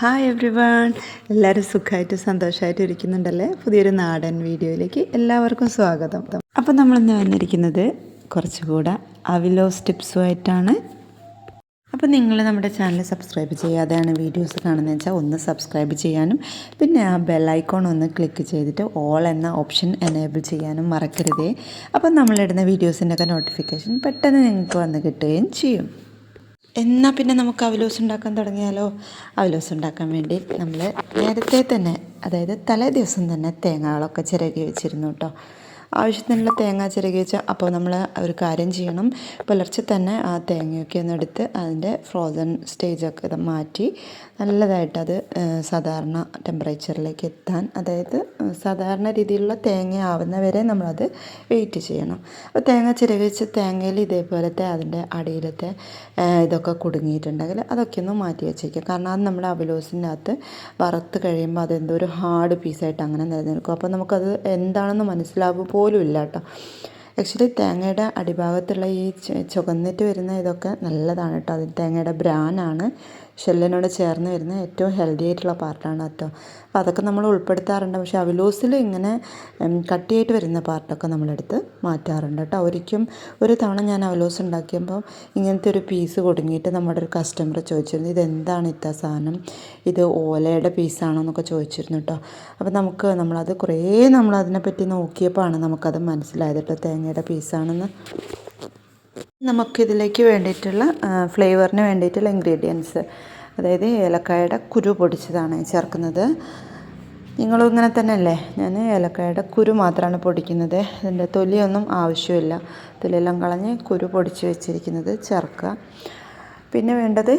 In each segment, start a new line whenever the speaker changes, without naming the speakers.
Hi every one എല്ലാവരും സുഖമായിട്ട് സന്തോഷമായിട്ട് ഇരിക്കുന്നുണ്ടല്ലേ? പുതിയൊരു നാടൻ വീഡിയോയിലേക്ക് എല്ലാവർക്കും സ്വാഗതം. അപ്പം നമ്മളിന്ന് വന്നിരിക്കുന്നത് കുറച്ചുകൂടെ അവിലോസ് ടിപ്സുമായിട്ടാണ്. അപ്പോൾ നിങ്ങൾ നമ്മുടെ ചാനൽ സബ്സ്ക്രൈബ് ചെയ്യാതെയാണ് വീഡിയോസ് കാണുന്നത് വെച്ചാൽ ഒന്ന് സബ്സ്ക്രൈബ് ചെയ്യാനും പിന്നെ ആ ബെല്ലൈക്കോൺ ഒന്ന് ക്ലിക്ക് ചെയ്തിട്ട് ഓൾ എന്ന ഓപ്ഷൻ എനേബിൾ ചെയ്യാനും മറക്കരുതേ. അപ്പോൾ നമ്മളിടുന്ന വീഡിയോസിന്റെ ഒക്കെ നോട്ടിഫിക്കേഷൻ പെട്ടെന്ന് നിങ്ങൾക്ക് വന്ന് കിട്ടുകയും ചെയ്യും. എന്നാൽ പിന്നെ നമുക്ക് അവലോസ് ഉണ്ടാക്കാൻ തുടങ്ങിയാലോ? അവലോസ് ഉണ്ടാക്കാൻ വേണ്ടി നമ്മൾ നേരത്തെ തന്നെ അതായത് തലേ ദിവസം തന്നെ തേങ്ങകളൊക്കെ ചിരകി വെച്ചിരുന്നു കേട്ടോ. ആവശ്യത്തിനുള്ള തേങ്ങ ചിരകി വെച്ച് അപ്പോൾ നമ്മൾ ഒരു കാര്യം ചെയ്യണം. പുലർച്ചെ തന്നെ ആ തേങ്ങയൊക്കെ ഒന്ന് എടുത്ത് അതിന്റെ ഫ്രോസൺ സ്റ്റേജൊക്കെ ഇത് മാറ്റി നല്ലതായിട്ട് അത് സാധാരണ ടെമ്പറേച്ചറിലേക്ക് എത്താൻ അതായത് സാധാരണ രീതിയിലുള്ള തേങ്ങ ആവുന്നവരെ നമ്മളത് വെയിറ്റ് ചെയ്യണം. അപ്പോൾ തേങ്ങ ചിരകി വെച്ച് തേങ്ങയിൽ ഇതേപോലത്തെ അതിന്റെ അടിയിലത്തെ ഇതൊക്കെ കുടുങ്ങിയിട്ടുണ്ടെങ്കിൽ അതൊക്കെ ഒന്ന് മാറ്റി വെച്ചേക്കുക. കാരണം അത് നമ്മുടെ അവലോസിന്റെ അകത്ത് വറുത്ത് കഴിയുമ്പോൾ അതെന്തോ ഒരു ഹാർഡ് പീസായിട്ട് അങ്ങനെ നിലനിൽക്കും. അപ്പോൾ നമുക്കത് എന്താണെന്ന് മനസ്സിലാവും പോലും ഇല്ല കേട്ടോ ആക്ച്വലി തേങ്ങയുടെ അടിഭാഗത്തുള്ള ഈ ചുവന്നിട്ട് വരുന്ന ഇതൊക്കെ നല്ലതാണ് കേട്ടോ. അത് തേങ്ങയുടെ ബ്രാനാണ് ഷെല്ലിനോട് ചേർന്ന് വരുന്ന ഏറ്റവും ഹെൽത്തി ആയിട്ടുള്ള പാർട്ടാണ് കേട്ടോ. അപ്പോൾ അതൊക്കെ നമ്മൾ ഉൾപ്പെടുത്താറുണ്ട്. പക്ഷേ അവലൂസിൽ ഇങ്ങനെ കട്ടിയായിട്ട് വരുന്ന പാർട്ടൊക്കെ നമ്മളെടുത്ത് മാറ്റാറുണ്ട് കേട്ടോ. ഒരിക്കും ഒരു തവണ ഞാൻ അവലോസ് ഉണ്ടാക്കിയപ്പോൾ ഇങ്ങനത്തെ ഒരു പീസ് കൊടുങ്ങിയിട്ട് നമ്മുടെ ഒരു കസ്റ്റമർ ചോദിച്ചിരുന്നു ഇതെന്താണ് ഇത്ത സാധനം? ഇത് ഓലയുടെ പീസാണോ എന്നൊക്കെ ചോദിച്ചിരുന്നു കേട്ടോ. അപ്പോൾ നമുക്ക് നമ്മളത് കുറേ നമ്മളതിനെപ്പറ്റി നോക്കിയപ്പോഴാണ് നമുക്കത് മനസ്സിലായത് കേട്ടോ തേങ്ങയുടെ പീസാണെന്ന് നമുക്കിതിലേക്ക് വേണ്ടിയിട്ടുള്ള ഫ്ലേവറിന് വേണ്ടിയിട്ടുള്ള ഇൻഗ്രീഡിയൻസ് അതായത് ഏലക്കായുടെ കുരു പൊടിച്ചതാണ് ചേർക്കുന്നത്. നിങ്ങളും ഇങ്ങനെ തന്നെയല്ലേ? ഞാൻ ഏലക്കായുടെ കുരു മാത്രമാണ് പൊടിക്കുന്നത്. അതിന്റെ തൊലിയൊന്നും ആവശ്യമില്ല. തൊലിയെല്ലാം കളഞ്ഞ് കുരു പൊടിച്ച് വെച്ചിരിക്കുന്നത് ചേർക്കുക. പിന്നെ വേണ്ടത്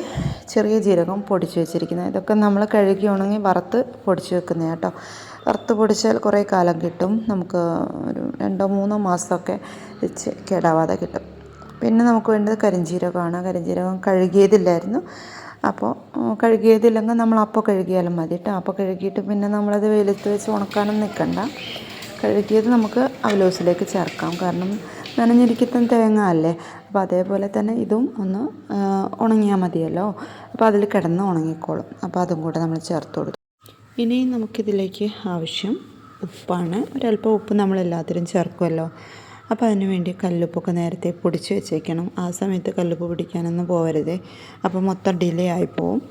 ചെറിയ ജീരകം പൊടിച്ച് വെച്ചിരിക്കുന്നത്. ഇതൊക്കെ നമ്മൾ കഴുകി ഉണങ്ങി വറുത്ത് പൊടിച്ച് വെക്കുന്നത് കേട്ടോ. വറുത്ത് പൊടിച്ചാൽ കുറേ കാലം കിട്ടും. നമുക്ക് ഒരു രണ്ടോ മൂന്നോ മാസമൊക്കെ വെച്ച് കേടാവാതെ കിട്ടും. പിന്നെ നമുക്ക് വേണ്ടത് കരിഞ്ജീരകമാണ് കരിഞ്ജീരകം കഴുകിയതില്ലായിരുന്നു. അപ്പോൾ കഴുകിയതില്ലെങ്കിൽ നമ്മൾ അപ്പോൾ കഴുകിയാലും മതി കേട്ടോ അപ്പോൾ കഴുകിയിട്ട് പിന്നെ നമ്മളത് വെയിലത്ത് വെച്ച് ഉണക്കാനും നിൽക്കണ്ട കഴുകിയത് നമുക്ക് അവലോസിലേക്ക് ചേർക്കാം. കാരണം നനഞ്ഞിരിക്കുന്ന തേങ്ങ അല്ലേ? അപ്പോൾ അതേപോലെ തന്നെ ഇതും ഒന്ന് ഉണങ്ങിയാൽ മതിയല്ലോ. അപ്പോൾ അതിൽ കിടന്ന് ഉണങ്ങിക്കോളും. അപ്പോൾ അതും കൂടെ നമ്മൾ ചേർത്ത് കൊടുക്കും. ഇനി നമുക്കിതിലേക്ക് ആവശ്യം ഉപ്പാണ്. ഒരല്പം ഉപ്പ് നമ്മൾ എല്ലാത്തിലും ചേർക്കുമല്ലോ അപ്പോൾ അതിന് വേണ്ടി കല്ലുപ്പൊക്കെ നേരത്തെ പൊടിച്ച് വെച്ചേക്കണം. ആ സമയത്ത് കല്ലുപ്പ് പിടിക്കാനൊന്നും പോകരുത് അപ്പോൾ മൊത്തം ഡിലേ ആയിപ്പോവും.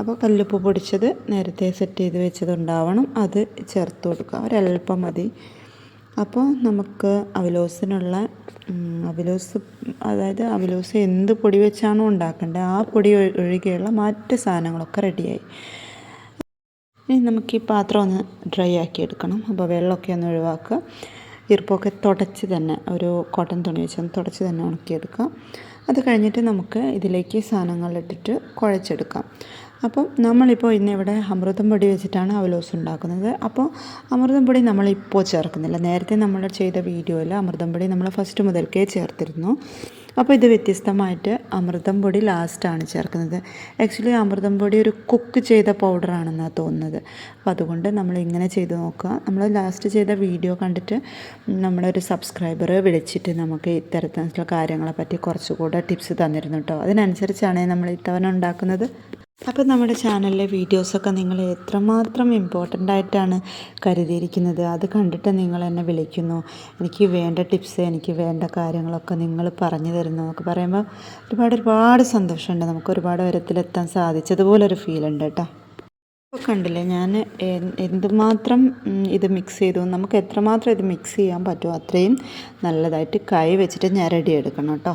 അപ്പോൾ കല്ലുപ്പ് പൊടിച്ചത് നേരത്തെ സെറ്റ് ചെയ്ത് വെച്ചതുണ്ടാവണം. അത് ചേർത്ത് കൊടുക്കുക ഒരല്പം മതി. അപ്പോൾ നമുക്ക് അവലോസിനുള്ള അവലോസ് അതായത് അവലോസ് എന്ത് പൊടി വെച്ചാണോ ഉണ്ടാക്കേണ്ടത് ആ പൊടി ഒഴികെയുള്ള മറ്റ് സാധനങ്ങളൊക്കെ റെഡിയായി. ഇനി നമുക്ക് ഈ പാത്രം ഒന്ന് ഡ്രൈ ആക്കി എടുക്കണം. അപ്പോൾ വെള്ളമൊക്കെ ഒന്ന് ഒഴിവാക്കുക. ഈർപ്പമൊക്കെ തുടച്ച് തന്നെ ഒരു കോട്ടൺ തുണി വെച്ച് തുടച്ച് തന്നെ ഉണക്കിയെടുക്കാം. അത് കഴിഞ്ഞിട്ട് നമുക്ക് ഇതിലേക്ക് സാധനങ്ങളിട്ടിട്ട് കുഴച്ചെടുക്കാം. അപ്പം നമ്മളിപ്പോൾ ഇന്നിവിടെ അമൃതം പൊടി വെച്ചിട്ടാണ് അവലോസ് ഉണ്ടാക്കുന്നത്. അപ്പോൾ അമൃതം പൊടി നമ്മളിപ്പോൾ ചേർക്കുന്നില്ല. നേരത്തെ നമ്മൾ ചെയ്ത വീഡിയോയിൽ അമൃതം പൊടി നമ്മൾ ഫസ്റ്റ് മുതൽക്കേ ചേർത്തിരുന്നു. അപ്പോൾ ഇത് വ്യത്യസ്തമായിട്ട് അമൃതം പൊടി ലാസ്റ്റാണ് ചേർക്കുന്നത്. ആക്ച്വലി അമൃതം പൊടി ഒരു കുക്ക് ചെയ്ത പൗഡറാണെന്നാണ് തോന്നുന്നത്. അപ്പോൾ അതുകൊണ്ട് നമ്മൾ ഇങ്ങനെ ചെയ്ത് നോക്കുക. നമ്മൾ ലാസ്റ്റ് ചെയ്ത വീഡിയോ കണ്ടിട്ട് നമ്മുടെ ഒരു സബ്സ്ക്രൈബർ വിളിച്ചിട്ട് നമുക്ക് ഇത്തരത്തിലുള്ള കാര്യങ്ങളെ പറ്റി കുറച്ചുകൂടെ ടിപ്സ് തന്നിരുന്നു കേട്ടോ. അതിനനുസരിച്ചാണ് നമ്മൾ ഇത്തവണ ഉണ്ടാക്കുന്നത്. അപ്പോൾ നമ്മുടെ ചാനലിലെ വീഡിയോസൊക്കെ നിങ്ങൾ എത്രമാത്രം ഇമ്പോർട്ടന്റ് ആയിട്ടാണ് കരുതിയിരിക്കുന്നത്? അത് കണ്ടിട്ട് നിങ്ങൾ എന്നെ വിളിക്കുന്നു. എനിക്ക് വേണ്ട ടിപ്സ് എനിക്ക് വേണ്ട കാര്യങ്ങളൊക്കെ നിങ്ങൾ പറഞ്ഞു എന്നൊക്കെ പറയുമ്പോൾ ഒരുപാട് ഒരുപാട് സന്തോഷമുണ്ട്. നമുക്ക് ഒരുപാട് ഉയരത്തിലെത്താൻ സാധിച്ചതുപോലൊരു ഫീൽ ഉണ്ട് കേട്ടോ. ഇപ്പോൾ കണ്ടില്ലേ ഞാൻ എന്തുമാത്രം ഇത് മിക്സ് ചെയ്തു. നമുക്ക് എത്രമാത്രം ഇത് മിക്സ് ചെയ്യാൻ പറ്റുമോ അത്രയും നല്ലതായിട്ട് കൈ വെച്ചിട്ട് ഞാൻ റെഡി എടുക്കണം കേട്ടോ.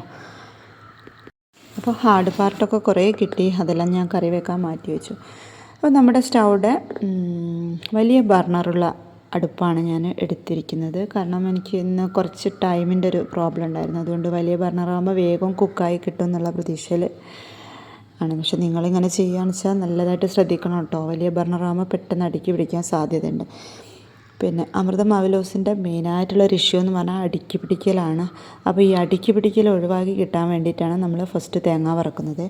അപ്പോൾ ഹാർഡ് പാർട്ടൊക്കെ കുറേ കിട്ടി. അതെല്ലാം ഞാൻ കറി വെക്കാൻ മാറ്റി വെച്ചു. അപ്പോൾ നമ്മുടെ സ്റ്റൗടെ വലിയ ബർണറുള്ള അടുപ്പാണ് ഞാൻ എടുത്തിരിക്കുന്നത്. കാരണം എനിക്ക് ഇന്ന് കുറച്ച് ടൈമിന്റെ ഒരു പ്രോബ്ലം ഉണ്ടായിരുന്നു. അതുകൊണ്ട് വലിയ ബർണറാകുമ്പോൾ വേഗം കുക്കായി കിട്ടും എന്നുള്ള പ്രതീക്ഷയിൽ ആണ്. പക്ഷെ നിങ്ങളിങ്ങനെ ചെയ്യുകയാണെന്ന് വെച്ചാൽ നല്ലതായിട്ട് ശ്രദ്ധിക്കണം കേട്ടോ. വലിയ ബർണറാകുമ്പോൾ പെട്ടെന്ന് അടുക്കി പിടിക്കാൻ സാധ്യതയുണ്ട്. പിന്നെ അമൃത മാവിലോസിന്റെ മെയിനായിട്ടുള്ളൊരു ഇഷ്യൂ എന്ന് പറഞ്ഞാൽ അടുക്കി പിടിക്കലാണ് അപ്പോൾ ഈ അടുക്കി പിടിക്കൽ ഒഴിവാക്കി കിട്ടാൻ വേണ്ടിയിട്ടാണ് നമ്മൾ ഫസ്റ്റ് തേങ്ങ വറക്കുന്നത്.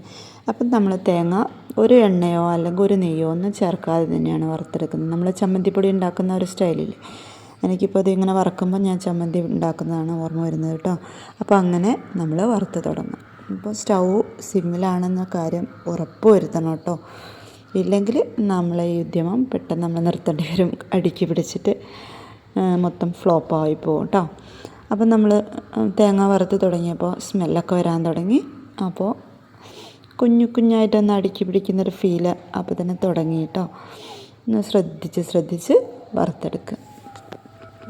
അപ്പം നമ്മൾ തേങ്ങ ഒരു എണ്ണയോ അല്ലെങ്കിൽ ഒരു നെയ്യോ ഒന്നും ചേർക്കാതെ തന്നെയാണ് വറുത്തെടുക്കുന്നത്. നമ്മൾ ചമ്മന്തിപ്പൊടി ഉണ്ടാക്കുന്ന ഒരു സ്റ്റൈലിൽ. എനിക്കിപ്പോൾ ഇതിങ്ങനെ വറക്കുമ്പോൾ ഞാൻ ചമ്മന്തി ഉണ്ടാക്കുന്നതാണ് ഓർമ്മ വരുന്നത് കേട്ടോ. അപ്പോൾ അങ്ങനെ നമ്മൾ വറുത്ത് തുടങ്ങും. ഇപ്പോൾ സ്റ്റൗ സിമ്മിലാണെന്ന കാര്യം ഉറപ്പ് വരുത്തണം കേട്ടോ. ഇല്ലെങ്കിൽ നമ്മളെ ഈ ഉദ്യമം പെട്ടെന്ന് നമ്മൾ നിർത്തേണ്ടി വരും. അടുക്കി പിടിച്ചിട്ട് മൊത്തം ഫ്ലോപ്പായി പോകും കേട്ടോ അപ്പം നമ്മൾ തേങ്ങ വറുത്ത് തുടങ്ങിയപ്പോൾ സ്മെല്ലൊക്കെ വരാൻ തുടങ്ങി. അപ്പോൾ കുഞ്ഞു കുഞ്ഞായിട്ടൊന്ന് അടുക്കി പിടിക്കുന്നൊരു ഫീൽ അപ്പോൾ തന്നെ തുടങ്ങി കേട്ടോ ഒന്ന് ശ്രദ്ധിച്ച് ശ്രദ്ധിച്ച് വറുത്തെടുക്കുക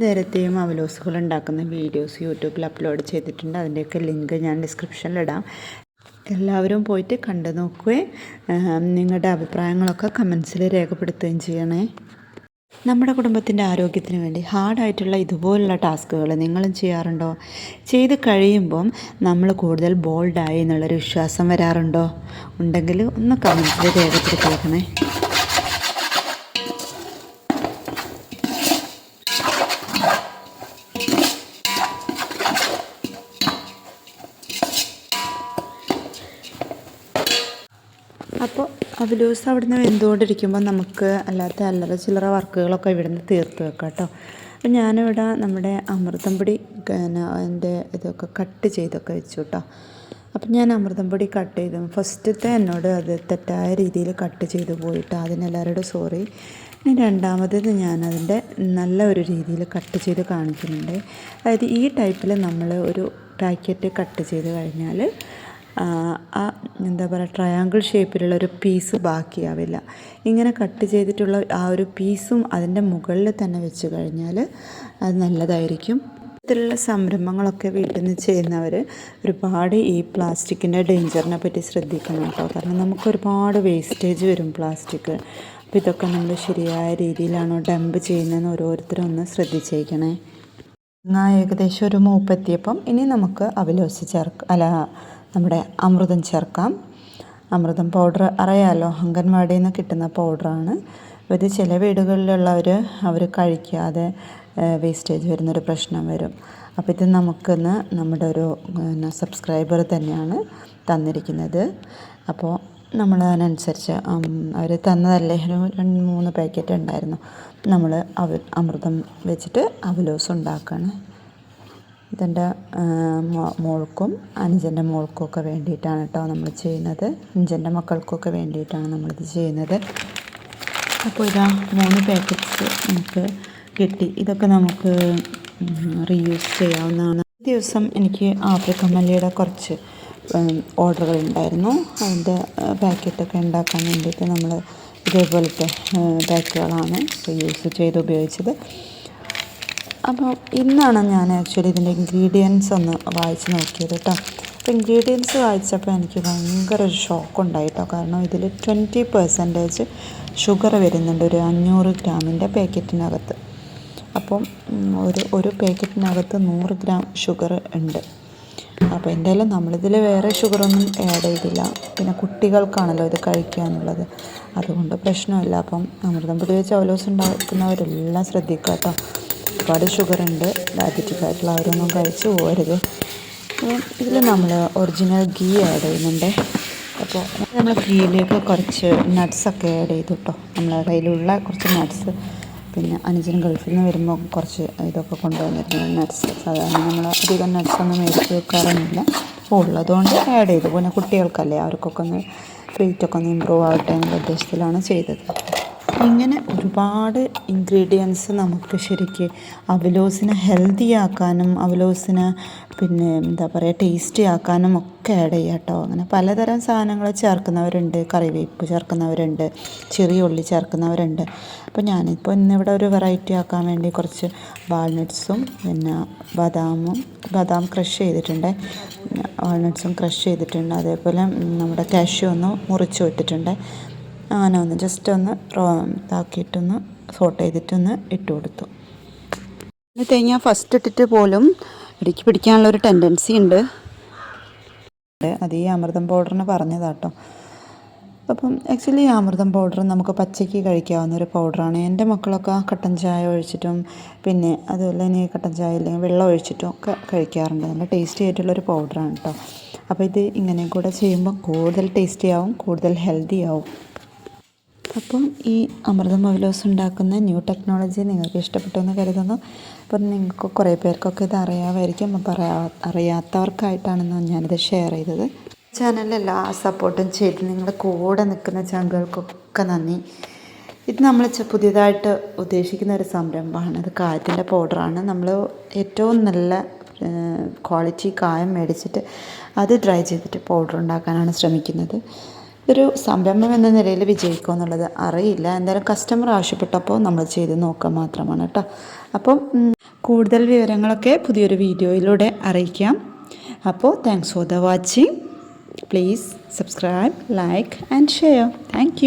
നേരത്തെയും അവലോസുകൾ ഉണ്ടാക്കുന്ന വീഡിയോസ് യൂട്യൂബിൽ അപ്ലോഡ് ചെയ്തിട്ടുണ്ട്. അതിന്റെയൊക്കെ ലിങ്ക് ഞാൻ ഡിസ്ക്രിപ്ഷനിലിടാം എല്ലാവരും പോയിട്ട് കണ്ടു നോക്കുകയും നിങ്ങളുടെ അഭിപ്രായങ്ങളൊക്കെ കമൻസിൽ രേഖപ്പെടുത്തുകയും ചെയ്യണേ. നമ്മുടെ കുടുംബത്തിന്റെ ആരോഗ്യത്തിന് വേണ്ടി ഹാർഡായിട്ടുള്ള ഇതുപോലുള്ള ടാസ്കുകൾ നിങ്ങളും ചെയ്യാറുണ്ടോ? ചെയ്ത് കഴിയുമ്പം നമ്മൾ കൂടുതൽ ബോൾഡായി എന്നുള്ളൊരു വിശ്വാസം വരാറുണ്ടോ? ഉണ്ടെങ്കിൽ ഒന്ന് കമൻസിൽ രേഖപ്പെടുത്തിയേക്കണേ. അപ്പോൾ അവലൂസ് അവിടുന്ന് വെന്തുകൊണ്ടിരിക്കുമ്പോൾ നമുക്ക് അല്ലാത്ത അല്ലറ ചില്ലറ വർക്കുകളൊക്കെ ഇവിടുന്ന് തീർത്ത് വെക്കാം കേട്ടോ. അപ്പം ഞാനിവിടെ നമ്മുടെ അമൃതം പൊടി അതിന്റെ ഇതൊക്കെ കട്ട് ചെയ്തൊക്കെ വെച്ചു കേട്ടോ. അപ്പം ഞാൻ അമൃതം പൊടി കട്ട് ചെയ്തു. ഫസ്റ്റത്തെ എന്നോട് അത് തെറ്റായ രീതിയിൽ കട്ട് ചെയ്തു പോയിട്ട് അതിനെല്ലാവരോടും സോറി. ഇനി രണ്ടാമത്തേത് ഞാനതിന്റെ നല്ല ഒരു രീതിയിൽ കട്ട് ചെയ്ത് കാണിക്കുന്നുണ്ട്. അതായത് ഈ ടൈപ്പിൽ നമ്മൾ ഒരു പാക്കറ്റ് കട്ട് ചെയ്ത് കഴിഞ്ഞാൽ ആ എന്താ പറയുക ട്രയാങ്കിൾ ഷേപ്പിലുള്ള ഒരു പീസ് ബാക്കിയാവില്ല. ഇങ്ങനെ കട്ട് ചെയ്തിട്ടുള്ള ആ ഒരു പീസും അതിന്റെ മുകളിൽ തന്നെ വെച്ച് കഴിഞ്ഞാൽ അത് നല്ലതായിരിക്കും. ഇത്തരത്തിലുള്ള സംരംഭങ്ങളൊക്കെ വീട്ടിൽ നിന്ന് ചെയ്യുന്നവർ ഒരുപാട് ഈ പ്ലാസ്റ്റിക്കിന്റെ ഡേഞ്ചറിനെ പറ്റി ശ്രദ്ധിക്കണം കേട്ടോ. കാരണം നമുക്ക് ഒരുപാട് വേസ്റ്റേജ് വരും പ്ലാസ്റ്റിക് അപ്പോൾ ഇതൊക്കെ നമ്മൾ ശരിയായ രീതിയിലാണോ ഡംപ് ചെയ്യുന്നതെന്ന് ഓരോരുത്തരും ഒന്ന് ശ്രദ്ധിച്ചേക്കണേ. എന്നാൽ ഏകദേശം ഒരു മൂപ്പെത്തിയപ്പം ഇനി നമുക്ക് അവലോസ് ചേർക്ക അല്ല നമ്മുടെ അമൃതം ചേർക്കാം. അമൃതം പൗഡർ അറിയാമല്ലോ അംഗൻവാടിയിൽ നിന്ന് കിട്ടുന്ന പൗഡറാണ് ഇത് ചില വീടുകളിലുള്ളവർ അവർ കഴിക്കാതെ വേസ്റ്റേജ് വരുന്നൊരു പ്രശ്നം വരും. അപ്പോൾ ഇത് നമുക്കിന്ന് നമ്മുടെ ഒരു സബ്സ്ക്രൈബർ തന്നെയാണ് തന്നിരിക്കുന്നത്. അപ്പോൾ നമ്മൾ അതിനനുസരിച്ച് അവർ തന്നതല്ലേ? രണ്ട് മൂന്ന് പാക്കറ്റ് ഉണ്ടായിരുന്നു. നമ്മൾ അവ അമൃതം വെച്ചിട്ട് അവലോസ് ഉണ്ടാക്കുകയാണ് ഇതെന്റെ മോൾക്കും അനുജന്റെ മോൾക്കും ഒക്കെ വേണ്ടിയിട്ടാണ് കേട്ടോ നമ്മൾ ചെയ്യുന്നത്. അനുജന്റെ മക്കൾക്കൊക്കെ വേണ്ടിയിട്ടാണ് നമ്മളിത് ചെയ്യുന്നത്. അപ്പോൾ ഇതാ മൂന്ന് പാക്കറ്റ്സ് നമുക്ക് കിട്ടി. ഇതൊക്കെ നമുക്ക് റീയൂസ് ചെയ്യാവുന്നതാണ്. ദിവസം എനിക്ക് ആഫ്രിക്കൻ മല്ലിയുടെ കുറച്ച് ഓർഡറുകൾ ഉണ്ടായിരുന്നു അതിന്റെ പാക്കറ്റൊക്കെ ഉണ്ടാക്കാൻ വേണ്ടിയിട്ട് നമ്മൾ ഇതേപോലത്തെ പാക്കുകളാണ് യൂസ് ചെയ്ത് ഉപയോഗിച്ചത്. അപ്പോൾ ഇന്നാണ് ഞാൻ ആക്ച്വലി ഇതിന്റെ ഇൻഗ്രീഡിയൻസ് ഒന്ന് വായിച്ച് നോക്കിയത് കേട്ടോ. അപ്പോൾ ഇൻഗ്രീഡിയൻസ് വായിച്ചപ്പോൾ എനിക്ക് ഭയങ്കര ഒരു ഷോക്ക് ഉണ്ടായി കേട്ടോ കാരണം ഇതിൽ ട്വന്റി പെർസെന്റേജ് ഷുഗർ വരുന്നുണ്ട് ഒരു അഞ്ഞൂറ് ഗ്രാമിന്റെ പാക്കറ്റിനകത്ത്. അപ്പം ഒരു ഒരു പാക്കറ്റിനകത്ത് നൂറ് ഗ്രാം ഷുഗർ ഉണ്ട്. അപ്പോൾ എന്തായാലും നമ്മളിതിൽ വേറെ ഷുഗറൊന്നും ആഡ് ചെയ്തില്ല. പിന്നെ കുട്ടികൾക്കാണല്ലോ ഇത് കഴിക്കാനുള്ളത്. അതുകൊണ്ട് പ്രശ്നമില്ല. അപ്പം അമൃതം പൊടി വെച്ച് അവലോസ് ഉണ്ടാക്കുന്നവരെല്ലാം ശ്രദ്ധിക്കുക കേട്ടോ. ഒരുപാട് ഷുഗർ ഉണ്ട് ഡയബറ്റിക് ആയിട്ടുള്ള അവരൊന്നും കഴിച്ച് പോകരുത് ഇതിൽ നമ്മൾ ഒറിജിനൽ ഗീ ആഡ് ചെയ്യുന്നുണ്ട്. അപ്പോൾ നമ്മൾ ഗീയിലേക്ക് കുറച്ച് നട്ട്സൊക്കെ ആഡ് ചെയ്തു കേട്ടോ നമ്മളെ കയ്യിലുള്ള കുറച്ച് നട്ട്സ് പിന്നെ അനുജന ഗൾഫിൽ നിന്ന് വരുമ്പോൾ കുറച്ച് ഇതൊക്കെ കൊണ്ടുവന്നിരുന്നു നട്ട്സ് സാധാരണ നമ്മൾ അധികം നട്ട്സൊന്നും മേടിച്ച് വെക്കാറൊന്നുമില്ല. അപ്പോൾ ഉള്ളതുകൊണ്ട് ആഡ് ചെയ്തു. പിന്നെ കുട്ടികൾക്കല്ലേ അവർക്കൊക്കെ ഒന്ന് ഫ്രീറ്റൊക്കെ ഒന്ന് ഇമ്പ്രൂവ് ആവട്ടെ എന്നുള്ള ഉദ്ദേശത്തിലാണ് ചെയ്തത്. ഇങ്ങനെ ഒരുപാട് ഇൻഗ്രീഡിയൻസ് നമുക്ക് ശരിക്ക് അവലോസിനെ ഹെൽത്തി ആക്കാനും അവലോസിനെ പിന്നെ എന്താ പറയുക ടേസ്റ്റി ആക്കാനും ഒക്കെ ആഡ് ചെയ്യാം കേട്ടോ. അങ്ങനെ പലതരം സാധനങ്ങൾ ചേർക്കുന്നവരുണ്ട് കറിവേപ്പ് ചേർക്കുന്നവരുണ്ട് ചെറിയ ഉള്ളി ചേർക്കുന്നവരുണ്ട്. അപ്പോൾ ഞാനിപ്പോൾ ഇന്നിവിടെ ഒരു വെറൈറ്റി ആക്കാൻ വേണ്ടി കുറച്ച് വാൾനട്ട്സും പിന്നെ ബദാമും ബദാം ക്രഷ് ചെയ്തിട്ടുണ്ട്. വാൾനട്ട്സും ക്രഷ് ചെയ്തിട്ടുണ്ട്. അതേപോലെ നമ്മുടെ കാഷ്യൂ ഒന്ന് മുറിച്ച് വിട്ടിട്ടുണ്ട്. അങ്ങനെ ഒന്ന് ജസ്റ്റ് ഒന്ന് റോ ഇതാക്കിയിട്ടൊന്ന് സോട്ട് ചെയ്തിട്ടൊന്ന് ഇട്ട് കൊടുത്തു. തേങ്ങ ഫസ്റ്റ് ഇട്ടിട്ട് പോലും ഇടുക്കി പിടിക്കാനുള്ള ഒരു ടെൻഡൻസി ഉണ്ട്. അത് ഈ അമൃതം പൗഡറിന് പറഞ്ഞതാട്ടോ. അപ്പം ആക്ച്വലി ഈ അമൃതം പൗഡർ നമുക്ക് പച്ചയ്ക്ക് കഴിക്കാവുന്ന ഒരു പൗഡറാണ് എന്റെ മക്കളൊക്കെ കട്ടൻ ചായ ഒഴിച്ചിട്ടും പിന്നെ അതുപോലെ ഇനി കട്ടൻ ചായ ഇല്ലെങ്കിൽ വെള്ളം ഒഴിച്ചിട്ടും ഒക്കെ കഴിക്കാറുണ്ട്. നല്ല ടേസ്റ്റി ആയിട്ടുള്ളൊരു പൗഡറാണ് കേട്ടോ അപ്പോൾ ഇത് ഇങ്ങനെ കൂടെ ചെയ്യുമ്പോൾ കൂടുതൽ ടേസ്റ്റി ആവും കൂടുതൽ ഹെൽത്തി ആവും. അപ്പം ഈ അമൃതം മവിലോസ് ഉണ്ടാക്കുന്ന ന്യൂ ടെക്നോളജി നിങ്ങൾക്ക് ഇഷ്ടപ്പെട്ടു എന്ന് കരുതുന്നു. അപ്പം നിങ്ങൾക്ക് കുറേ പേർക്കൊക്കെ ഇത് അറിയാമായിരിക്കും. അപ്പം അറിയാ അറിയാത്തവർക്കായിട്ടാണെന്ന് ഞാനിത് ഷെയർ ചെയ്തത്. ചാനലിൽ എല്ലാ സപ്പോർട്ടും ചെയ്ത് നിങ്ങളുടെ കൂടെ നിൽക്കുന്ന ചങ്കുകൾക്കൊക്കെ നന്ദി. ഇത് നമ്മൾ പുതിയതായിട്ട് ഉദ്ദേശിക്കുന്ന ഒരു സംരംഭമാണ്. അത് കായത്തിന്റെ പൗഡറാണ് നമ്മൾ ഏറ്റവും നല്ല ക്വാളിറ്റി കായം മേടിച്ചിട്ട് അത് ഡ്രൈ ചെയ്തിട്ട് പൗഡർ ഉണ്ടാക്കാനാണ് ശ്രമിക്കുന്നത്. ഇതൊരു സംരംഭം എന്ന നിലയിൽ വിജയിക്കുമോ എന്നുള്ളത് അറിയില്ല. എന്തായാലും കസ്റ്റമർ ആവശ്യപ്പെട്ടപ്പോൾ നമ്മൾ ചെയ്ത് നോക്കുക മാത്രമാണ് കേട്ടോ. അപ്പം കൂടുതൽ വിവരങ്ങളൊക്കെ പുതിയൊരു വീഡിയോയിലൂടെ അറിയിക്കാം. അപ്പോൾ thanks for the watching please subscribe like and share thank